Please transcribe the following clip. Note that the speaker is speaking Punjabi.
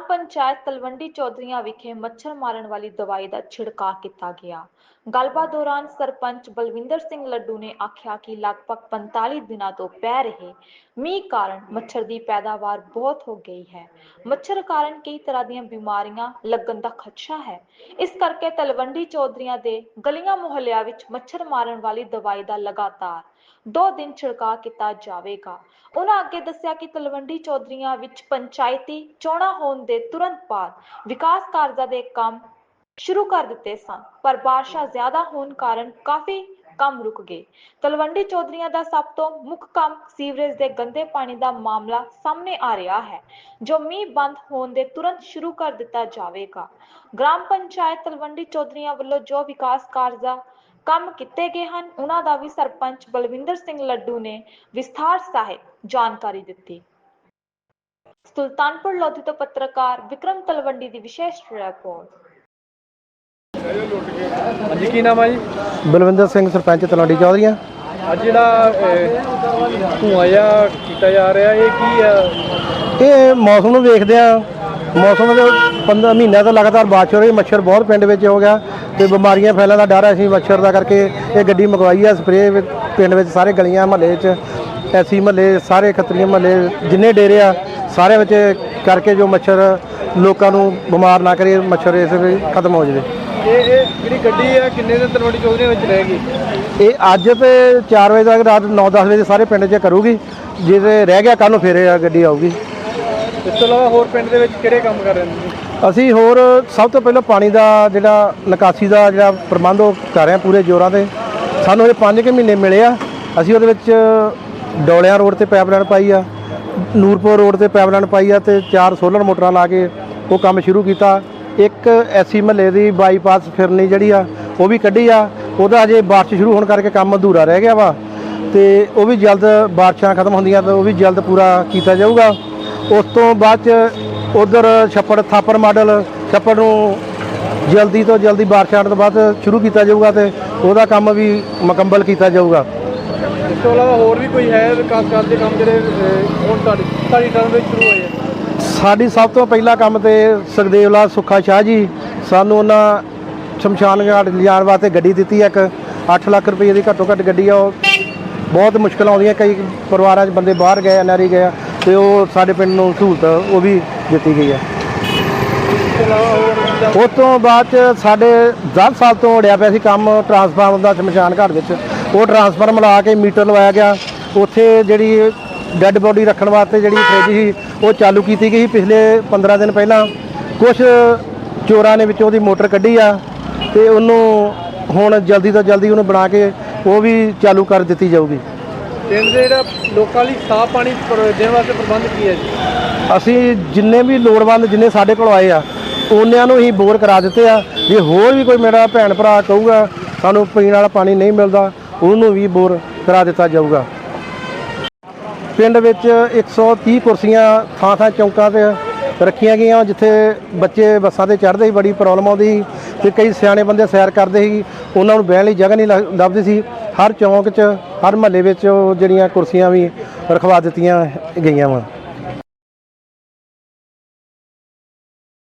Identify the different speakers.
Speaker 1: ਪੰਚਾਇਤ ਤਲਵੰਡੀ ਚੌਧਰੀਆਂ ਵਿਖੇ ਮੱਛਰ ਮਾਰਨ ਵਾਲੀ ਦਵਾਈ ਦਾ ਛਿੜਕਾਅ ਕੀਤਾ ਗਿਆ। ਗੱਲਬਾਤ ਦੌਰਾਨ ਸਰਪੰਚ ਬਲਵਿੰਦਰ ਸਿੰਘ ਲੱਡੂ ਨੇ ਆਖਿਆ ਕਿ ਲਗਭਗ 45 ਦਿਨਾਂ ਤੋਂ ਪੈ ਰਹੇ ਮੀਂਹ ਕਾਰਨ ਮੱਛਰ ਦੀ ਪੈਦਾਵਾਰ ਬਹੁਤ ਹੋ ਗਈ ਹੈ। ਮੱਛਰ ਕਾਰਨ ਕਈ ਤਰ੍ਹਾਂ ਦੀਆਂ ਬਿਮਾਰੀਆਂ ਲੱਗਣ ਦਾ ਖਦਸ਼ਾ ਹੈ। ਇਸ ਕਰਕੇ ਤਲਵੰਡੀ ਚੌਧਰੀਆਂ ਦੇ ਗਲੀਆਂ ਮੁਹੱਲਿਆਂ ਵਿੱਚ ਮੱਛਰ ਮਾਰਨ ਵਾਲੀ ਦਵਾਈ ਦਾ ਲਗਾਤਾਰ ਦੋ ਦਿਨ ਛਿੜਕਾਅ ਕੀਤਾ ਜਾਵੇਗਾ। ਉਹਨਾਂ ਅੱਗੇ ਦੱਸਿਆ ਕਿ ਤਲਵੰਡੀ ਚੌਧਰੀਆਂ ਵਿੱਚ ਪੰਚਾਇਤੀ ਚੋਣਾਂ ਹੋਣ ਦੇ ਤੁਰੰਤ ਬਾਅਦ ਵਿਕਾਸ ਕਾਰਜਾਂ ਦੇ ਕੰਮ ਸ਼ੁਰੂ ਕਰ ਦਿੱਤੇ ਸਨ, ਪਰ ਬਾਰਿਸ਼ਾਂ ਜ਼ਿਆਦਾ ਹੋਣ ਕਾਰਨ ਕਾਫੀ ਕੰਮ ਰੁਕ ਗਏ। ਤਲਵੰਡੀ ਚੌਧਰੀਆਂ ਦਾ ਸਭ ਤੋਂ ਮੁੱਖ ਕੰਮ ਸੀਵਰੇਜ ਦੇ ਗੰਦੇ ਪਾਣੀ ਦਾ ਮਾਮਲਾ ਸਾਹਮਣੇ ਆ ਰਿਹਾ ਹੈ, ਜੋ ਮੀਂਹ ਬੰਦ ਹੋਣ ਦੇ ਤੁਰੰਤ ਸ਼ੁਰੂ ਕਰ ਦਿੱਤਾ ਜਾਵੇਗਾ। ਗ੍ਰਾਮ ਪੰਚਾਇਤ ਤਲਵੰਡੀ ਚੌਧਰੀਆਂ ਵੱਲੋਂ ਜੋ ਵਿਕਾਸ ਕਾਰਜਾਂ ਕੰਮ ਕੀਤੇ ਗਏ ਹਨ, ਉਹਨਾਂ ਦਾ ਵੀ ਸਰਪੰਚ ਬਲਵਿੰਦਰ ਸਿੰਘ ਲੱਡੂ ਨੇ ਵਿਸਥਾਰ ਸਾਹਿਤ ਜਾਣਕਾਰੀ ਦਿੱਤੀ। ਸੁਲਤਾਨਪੁਰ ਲੋਧੀ ਤੋਂ ਪੱਤਰਕਾਰ ਵਿਕਰਮ ਤਲਵੰਡੀ ਦੀ ਵਿਸ਼ੇਸ਼ ਰਿਪੋਰਟ।
Speaker 2: ਹਾਂਜੀ ਕੀ ਨਾਮ ਆ ਜੀ?
Speaker 3: ਬਲਵਿੰਦਰ ਸਿੰਘ ਸਰਪੰਚ ਤਲਵੰਡੀ ਚੌਧਰੀਆਂ।
Speaker 2: ਅੱਜ ਜਿਹੜਾ ਅਹ, ਧੂੰਆਂ ਜਿਹਾ ਕੀਤਾ ਜਾ ਰਿਹਾ ਇਹ ਕੀ ਆ?
Speaker 3: ਇਹ ਮੌਸਮ ਨੂੰ ਵੇਖਦੇ ਆ। ਮੌਸਮ ਦੇ 15 ਮਹੀਨਿਆਂ ਤੋਂ ਲਗਾਤਾਰ ਬਾਰਿਸ਼ ਹੋ ਰਹੀ ਮੱਛਰ ਬਹੁਤ ਪਿੰਡ ਵਿੱਚ ਹੋ ਗਿਆ ਤੇ ਬਿਮਾਰੀਆਂ ਫੈਲਣ ਦਾ ਡਰ ਹੈ। ਅਸੀਂ ਮੱਛਰ ਦਾ ਕਰਕੇ ਇਹ ਗੱਡੀ ਮੰਗਵਾਈ ਆ ਸਪਰੇਅ ਪਿੰਡ ਵਿੱਚ ਸਾਰੇ ਗਲੀਆਂ ਮਹੱਲੇ 'ਚ ਐਸੀ ਮਹੱਲੇ ਸਾਰੇ ਖੱਤਰੀਆਂ ਮਹੱਲੇ ਜਿੰਨੇ ਡੇਰੇ ਆ ਸਾਰੇ ਵਿੱਚ ਕਰਕੇ ਜੋ ਮੱਛਰ ਲੋਕਾਂ ਨੂੰ ਬਿਮਾਰ ਨਾ ਕਰੇ ਮੱਛਰ ਇਸ ਵਿੱਚ ਖਤਮ ਹੋ ਜਾਵੇ।
Speaker 2: ਇਹ ਇਹ ਜਿਹੜੀ ਗੱਡੀ ਆ ਕਿੰਨੇ ਦਿਨ ਤਲਵੰਡੀ ਚੌਧਰੀਆਂ ਵਿੱਚ ਰਹੇਗੀ?
Speaker 3: ਇਹ ਅੱਜ ਤੇ 4 ਵਜੇ ਤੱਕ ਰਾਤ 9-10 ਵਜੇ ਸਾਰੇ ਪਿੰਡ 'ਚ ਕਰੂਗੀ। ਜੇ ਤੇ ਰਹਿ ਗਿਆ ਕੱਲ ਨੂੰ ਫੇਰ ਇਹ ਗੱਡੀ ਆਊਗੀ।
Speaker 2: ਇਸ ਤੋਂ ਇਲਾਵਾ ਹੋਰ ਪਿੰਡ ਦੇ ਵਿੱਚ ਕਿਹੜੇ ਕੰਮ ਕਰ ਰਹੇ ਨੇ? ਤੁਸੀਂ?
Speaker 3: ਅਸੀਂ ਹੋਰ ਸਭ ਤੋਂ ਪਹਿਲਾਂ ਪਾਣੀ ਦਾ ਜਿਹੜਾ ਨਿਕਾਸੀ ਦਾ ਜਿਹੜਾ ਪ੍ਰਬੰਧ ਉਹ ਕਰ ਰਹੇ ਹਾਂ ਪੂਰੇ ਜ਼ੋਰਾਂ ਤੇ। ਸਾਨੂੰ ਇਹ 5 ਕੁ ਮਹੀਨੇ ਮਿਲੇ ਆ। ਅਸੀਂ ਉਹਦੇ ਵਿੱਚ ਡੋਲਿਆਂ ਰੋਡ ਤੇ ਪਾਈਪਲਾਈਨ ਪਾਈ ਆ। ਨੂਰਪੁਰ ਰੋਡ ਤੇ ਪਾਈਪਲਾਈਨ ਪਾਈ ਆ ਤੇ ਚਾਰ ਸੋਲਰ ਮੋਟਰਾਂ ਲਾ ਕੇ ਉਹ ਕੰਮ ਸ਼ੁਰੂ ਕੀਤਾ। ਇੱਕ ਐਸੀ ਮਹੱਲੇ ਦੀ ਬਾਈਪਾਸ ਫਿਰਨੀ ਜਿਹੜੀ ਆ, ਉਹ ਵੀ ਕੱਢੀ ਆ। ਉਹਦਾ ਅਜੇ ਬਾਰਿਸ਼ ਸ਼ੁਰੂ ਹੋਣ ਕਰਕੇ ਕੰਮ ਅਧੂਰਾ ਰਹਿ ਗਿਆ ਵਾ। ਤੇ ਉਹ ਵੀ ਜਲਦ ਬਾਰਿਸ਼ਾਂ ਖਤਮ ਹੁੰਦੀਆਂ ਤਾਂ ਉਹ ਵੀ ਜਲਦ ਪੂਰਾ ਕੀਤਾ ਜਾਊਗਾ। ਉਸ ਤੋਂ ਬਾਅਦ ਚ ਉਧਰ ਛੱਪੜ ਥਾਪਰ ਮਾਡਲ, ਛੱਪੜ ਨੂੰ ਜਲਦੀ ਤੋਂ ਜਲਦੀ ਬਾਰਿਸ਼ ਆਉਣ ਤੋਂ ਬਾਅਦ ਸ਼ੁਰੂ ਕੀਤਾ ਜਾਊਗਾ ਤੇ ਉਹਦਾ ਕੰਮ ਵੀ ਮੁਕੰਮਲ ਕੀਤਾ ਜਾਊਗਾ।
Speaker 2: ਇਸ ਤੋਂ ਇਲਾਵਾ ਹੋਰ ਵੀ ਕੋਈ ਹੈ ਵਿਕਾਸ ਕਾਰਜ ਦੇ ਕੰਮ ਜਿਹੜੇ ਅਹ, ਹੁਣ ਤੁਹਾਡੀ ਤੁਹਾਡੀ ਟਰਮ ਵਿੱਚ ਸ਼ੁਰੂ ਹੋਏ ਆ?
Speaker 3: ਸਾਡੀ ਸਭ ਤੋਂ ਪਹਿਲਾ ਕੰਮ ਤੇ ਸੁਖਦੇਵ ਲਾਲ ਸੁੱਖਾ ਸ਼ਾਹ ਜੀ ਸਾਨੂੰ ਉਹਨਾਂ ਸ਼ਮਸ਼ਾਨ ਘਾਟ ਲਿਜਾਣ ਵਾਸਤੇ ਗੱਡੀ ਦਿੱਤੀ ਹੈ ਇੱਕ 8 ਲੱਖ ਰੁਪਏ ਦੀ ਘੱਟੋ ਘੱਟ ਗੱਡੀ ਆ ਉਹ ਬਹੁਤ ਮੁਸ਼ਕਲਾਂ ਆਉਂਦੀਆਂ ਕਈ ਪਰਿਵਾਰਾਂ 'ਚ ਬੰਦੇ ਬਾਹਰ ਗਏ ਐਨਆਰਈ ਗਏ ਆ, ਤੇ ਉਹ ਸਾਡੇ ਪਿੰਡ ਨੂੰ ਸਹੂਲਤ ਉਹ ਵੀ ਦਿੱਤੀ ਗਈ ਹੈ
Speaker 2: ਇਸ ਤੋਂ ਇਲਾਵਾ ਹੋਰ ਜਿੱਦਾਂ
Speaker 3: ਉਸ ਤੋਂ ਬਾਅਦ ਚ ਸਾਡੇ 10 ਸਾਲ ਤੋਂ ਅੜਿਆ ਪਿਆ ਸੀ ਕੰਮ ਟਰਾਂਸਫਾਰਮਰ ਦਾ ਸ਼ਮਸ਼ਾਨ ਘਾਟ ਵਿੱਚ। ਉਹ ਟਰਾਂਸਫਾਰਮ ਲਾ ਕੇ ਮੀਟਰ ਲਵਾਇਆ ਗਿਆ। ਉੱਥੇ ਜਿਹੜੀ ਡੈੱਡ ਬੋਡੀ ਰੱਖਣ ਵਾਸਤੇ ਜਿਹੜੀ ਫ੍ਰਿਜ ਸੀ ਉਹ ਚਾਲੂ ਕੀਤੀ ਗਈ ਸੀ ਪਿਛਲੇ 15 ਦਿਨ ਪਹਿਲਾਂ। ਕੁਝ ਚੋਰਾਂ ਨੇ ਵਿੱਚੋਂ ਉਹਦੀ ਮੋਟਰ ਕੱਢੀ ਆ ਤੇ ਉਹਨੂੰ ਹੁਣ ਜਲਦੀ ਤੋਂ ਜਲਦੀ ਉਹਨੂੰ ਬਣਾ ਕੇ ਉਹ ਵੀ ਚਾਲੂ ਕਰ ਦਿੱਤੀ ਜਾਊਗੀ।
Speaker 2: ਪਿੰਡ ਦੇ ਜਿਹੜਾ ਲੋਕਾਂ ਲਈ ਸਾਫ਼ ਪਾਣੀ ਦੇਣ ਵਾਸਤੇ ਪ੍ਰਬੰਧ ਕੀ ਹੈ ਜੀ?
Speaker 3: ਅਸੀਂ ਜਿੰਨੇ ਵੀ ਲੋੜਵੰਦ ਜਿੰਨੇ ਸਾਡੇ ਕੋਲ ਆਏ ਆ ਉਹਨਾਂ ਨੂੰ ਹੀ ਬੋਰ ਕਰਾ ਦਿੱਤੇ ਆ। ਜੇ ਹੋਰ ਵੀ ਕੋਈ ਮੇਰਾ ਭੈਣ ਭਰਾ ਕਹੂਗਾ ਸਾਨੂੰ ਪੀਣ ਵਾਲਾ ਪਾਣੀ ਨਹੀਂ ਮਿਲਦਾ ਉਹਨੂੰ ਵੀ ਬੋਰ ਕਰਾ ਦਿੱਤਾ ਜਾਊਗਾ। ਪਿੰਡ ਵਿੱਚ 130 ਕੁਰਸੀਆਂ ਥਾਂ ਥਾਂ ਚੌਂਕਾਂ ਤੇ ਰੱਖੀਆਂ ਗਈਆਂ, ਜਿੱਥੇ ਬੱਚੇ ਬੱਸਾਂ ਤੇ ਚੜ੍ਹਦੇ ਸੀ, ਬੜੀ ਪ੍ਰੋਬਲਮ ਆਉਂਦੀ ਸੀ ਤੇ ਕਈ ਸਿਆਣੇ ਬੰਦੇ ਸੈਰ ਕਰਦੇ ਸੀ, ਉਹਨਾਂ ਨੂੰ ਬਹਿਣ ਲਈ ਜਗ੍ਹਾ ਨਹੀਂ ਲੱਗ- ਲੱਭਦੀ ਸੀ। ਹਰ ਚੌਂਕ 'ਚ, ਹਰ ਮਹੱਲੇ ਵਿੱਚ ਉਹ ਜਿਹੜੀਆਂ ਕੁਰਸੀਆਂ ਵੀ ਰਖਵਾ ਦਿੱਤੀਆਂ ਗਈਆਂ ਵਾ।